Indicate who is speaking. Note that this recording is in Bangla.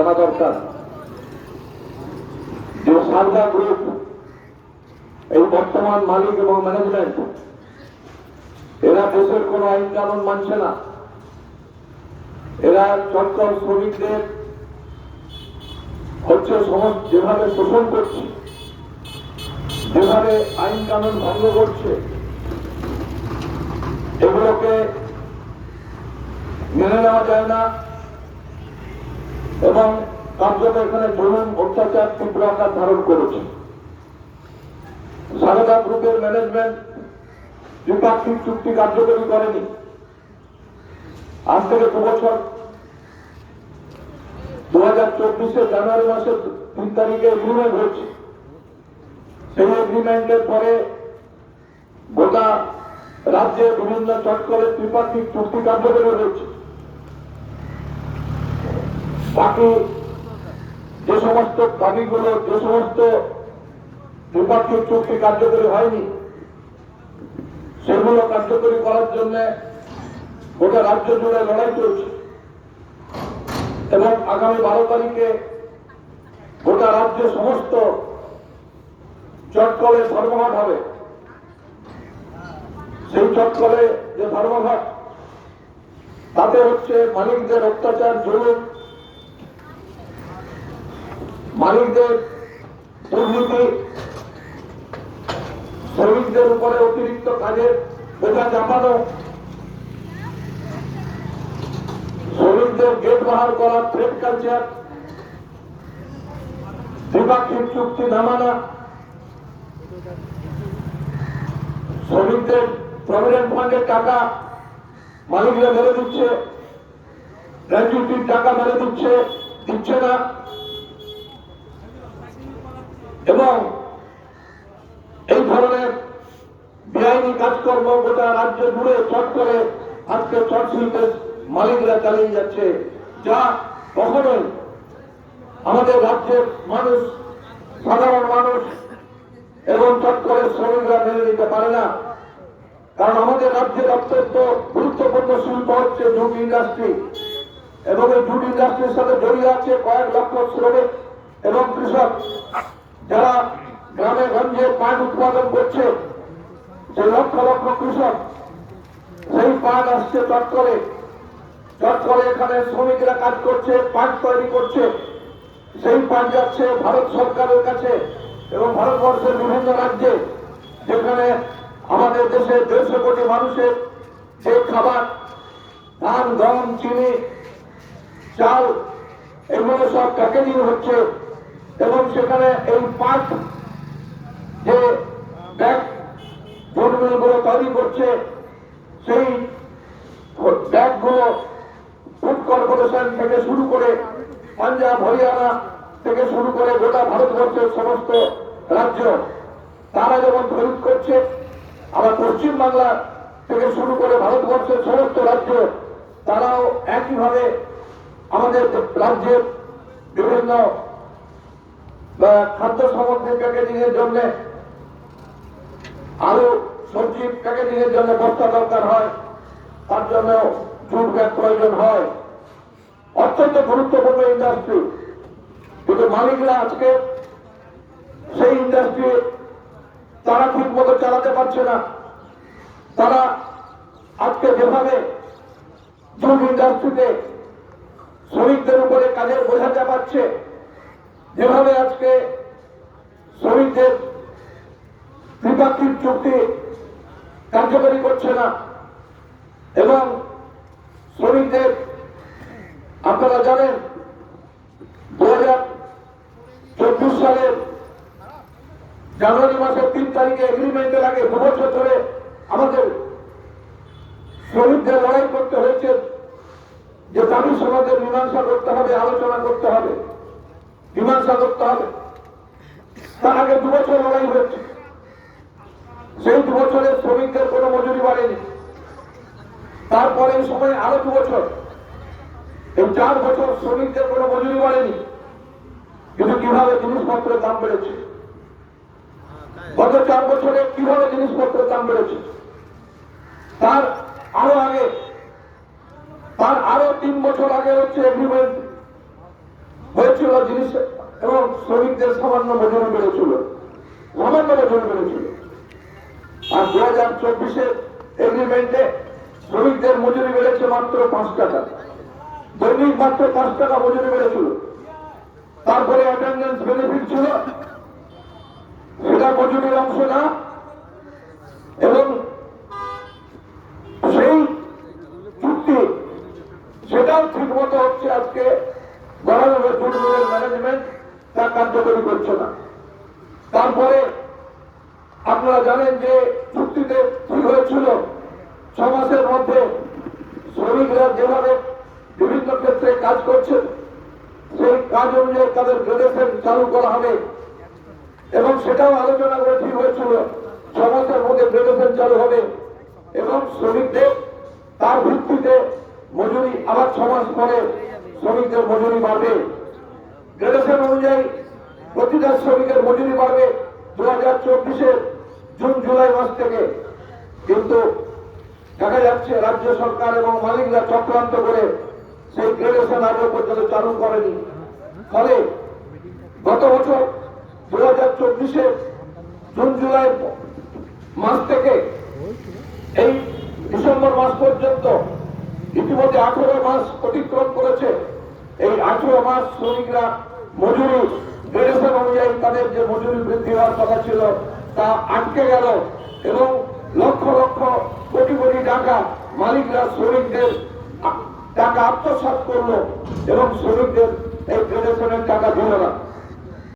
Speaker 1: জানা দরকার। যে সারদা গ্রুপ এই বর্তমান মালিক এবং ম্যানেজমেন্ট এরা দেশের কোন আইন কানুন মানছে না। এরা চটকল শ্রমিকদের হচ্ছে সমস্ত যেভাবে শোষণ করছে, যেভাবে আইন কানুন ভঙ্গ করছে, এগুলোকে মেনে নেওয়া যায় না। এবং কার্যত এখানে জরুন অত্যাচার তীব্র আকার ধারণ করেছে। সারদা গ্রুপের ম্যানেজমেন্ট দ্বিপাক্ষিক চুক্তি কার্যকরী করেনি। আজ থেকে দু বছর। দু হাজার চব্বিশে জানুয়ারি মাসের তিন তারিখে এগ্রিমেন্ট হয়েছে। সেই এগ্রিমেন্টের পরে গোটা রাজ্যে বিভিন্ন চটকলের ত্রিপাক্ষিক চুক্তি কার্যকরী হয়েছে। বাকি যে সমস্ত দাবিগুলো, যে সমস্ত দ্বিপাক্ষিক চুক্তি কার্যকরী হয়নি, সেগুলো কার্যকরী করার জন্য গোটা রাজ্য জুড়ে লড়াই চলছে। এবং আগামী বারো তারিখে গোটা রাজ্যে সমস্ত চটকলে ধর্মঘট হবে। সেই চটকলে যে ধর্মঘট, তাতে হচ্ছে মালিকদের অত্যাচার জরুর মালিকদের দুর্নীতি, শ্রমিকদের উপরে অতিরিক্ত কাজের বোঝা চাপানো, শ্রমিকদের গেট বাহার করা ট্রেড কালচার দ্বিপাক্ষিক চুক্তি না মানা শ্রমিকদের প্রভিডেন্ট ফান্ডের টাকা মালিকরা মেরে দিচ্ছে গ্র্যাচুইটির টাকা মেরে দিচ্ছে দিচ্ছে না। এবং এই ধরনের বেআইনি কাজকর্ম গোটা রাজ্য জুড়ে চট করে আজকে চট শিল্পের মালিকরা চালিয়ে যাচ্ছে, যা কখনোই আমাদের রাজ্যের মানুষ, সাধারণ মানুষ এবং চট করে শ্রমিকরা মেনে নিতে পারে না। কারণ আমাদের রাজ্যের অত্যন্ত গুরুত্বপূর্ণ শিল্প হচ্ছে জুট ইন্ডাস্ট্রি এবং এই জুট ইন্ডাস্ট্রির সাথে জড়িয়ে আছে কয়েক লক্ষ শ্রমিক এবং কৃষক। যারা গ্রামে গঞ্জে পাট উৎপাদন করছে সেই লক্ষ লক্ষ কৃষক সেই পাট আসছে চট করে চট করে এখানে শ্রমিকরা কাজ করছে, পাট তৈরি করছে। সেই পাট যাচ্ছে ভারত সরকারের কাছে এবং ভারতবর্ষের বিভিন্ন রাজ্যে, যেখানে আমাদের দেশে দেড়শো কোটি মানুষের যে খাবার, ধান, গম, চিনি, চাল, এগুলো সব প্যাকেজিং হচ্ছে। এবং সেখানে এই পাঁচ যে ব্যাগ জোটমিলগুলো তৈরি করছে, সেই ব্যাগগুলো ফুড কর্পোরেশন থেকে শুরু করে পাঞ্জাব, হরিয়ানা থেকে শুরু করে গোটা ভারতবর্ষের সমস্ত রাজ্য, তারা যেমন খরিদ করছে, আবার পশ্চিম বাংলা থেকে শুরু করে ভারতবর্ষের সমস্ত রাজ্য, তারাও একইভাবে আমাদের রাজ্যের বিভিন্ন বা খাদ্য সামগ্রী প্যাকেজিং এর জন্য আলু, সবজি প্যাকেজিং এর জন্য বস্তা দরকার হয়, তার জন্য জুট ব্যাগ প্রয়োজন হয়। অত্যন্ত গুরুত্বপূর্ণ ইন্ডাস্ট্রি কিন্তু মালিকরা আজকে সেই ইন্ডাস্ট্রি তারা ঠিক মতো চালাতে পারছে না। তারা আজকে যেভাবে জুট ইন্ডাস্ট্রিতে শ্রমিকদের উপরে কাজের বোঝা চাপাচ্ছে যেভাবে আজকে শ্রমিকদের দ্বিপাক্ষিক চুক্তি কার্যকরী করছে না, এবং শ্রমিকদের আপনারা জানেন দু চব্বিশ সালের জানুয়ারি মাসের তিন তারিখে এগ্রিমেন্টের আগে দু বছর ধরে আমাদের শ্রমিকদের লড়াই করতে হয়েছে, যে দাবি সমাজের মীমাংসা করতে হবে, আলোচনা করতে হবে। মীমাংসা করতে হবে। তার আগে দু বছর লড়াই হয়েছে। সেই দু বছরের শ্রমিকদের কোনো মজুরি বাড়েনি। তারপরে সময় আরও দু বছর। এই চার বছর শ্রমিকদের কোনো মজুরি বাড়েনি। কিন্তু কীভাবে জিনিসপত্রের দাম বেড়েছে? গত চার বছরে কীভাবে জিনিসপত্রের দাম বেড়েছে? তার আরও আগে, তার আরও তিন বছর আগে হচ্ছে এগ্রিমেন্ট হয়েছিল জিনিস এবং শ্রমিকদের সামান্য মজুরি বেড়েছিল। সামান্য মজুরি বেড়েছিল। আর দু হাজার চব্বিশের এগ্রিমেন্টে শ্রমিকদের মজুরি বেড়েছে মাত্র পাঁচ টাকা। দৈনিক মাত্র পাঁচ টাকা মজুরি বেড়েছিল। তারপরে অ্যাটেন্ডেন্স বেনিফিট ছিল। সেটা মজুরির অংশ না এবং সেই চুক্তি সেটাও ঠিক মতো হচ্ছে আজকে গভর্নমেন্ট ফুটবলের ম্যানেজমেন্ট তা কার্যকরী করছে না। তারপরে আপনারা জানেন যে চুক্তিতে কি হয়েছিল। ছ মাসের মধ্যে শ্রমিকরা যেভাবে বিভিন্ন ক্ষেত্রে কাজ করছে সেই কাজ অনুযায়ী তাদের গ্রেডেশন চালু করা হবে। এবং সেটাও আলোচনা করে ঠিক হয়েছিল, ছ মাসের মধ্যে গ্রেডেশন চালু হবে এবং শ্রমিকদের তার ভিত্তিতে মজুরি আবার ছ মাস পরে শ্রমিকদের মজুরি বাড়বে। গ্রেডেশন অনুযায়ী প্রতিটা শ্রমিকের মজুরি বাড়বে দু হাজার চব্বিশের জুন, জুলাই মাস থেকে। কিন্তু দেখা যাচ্ছে রাজ্য সরকার এবং মালিকরা চক্রান্ত করে সেই গ্রেডেশন আজও পর্যন্ত চালু করেনি। ফলে গত বছর দু হাজার চব্বিশে জুন, জুলাই মাস থেকে এই ডিসেম্বর মাস পর্যন্ত ইতিমধ্যে আঠেরো মাস অতিক্রম করেছে। এই আঠেরো মাস শ্রমিকরা মজুরি বেড়েছেন অনুযায়ী তাদের যে মজুরি বৃদ্ধি হওয়ার কথা ছিল, তা আটকে গেল এবং লক্ষ লক্ষ কোটি কোটি টাকা মালিকরা শ্রমিকদের টাকা আত্মসাত করল এবং শ্রমিকদের এই গ্রেডেশনের টাকা দিল না।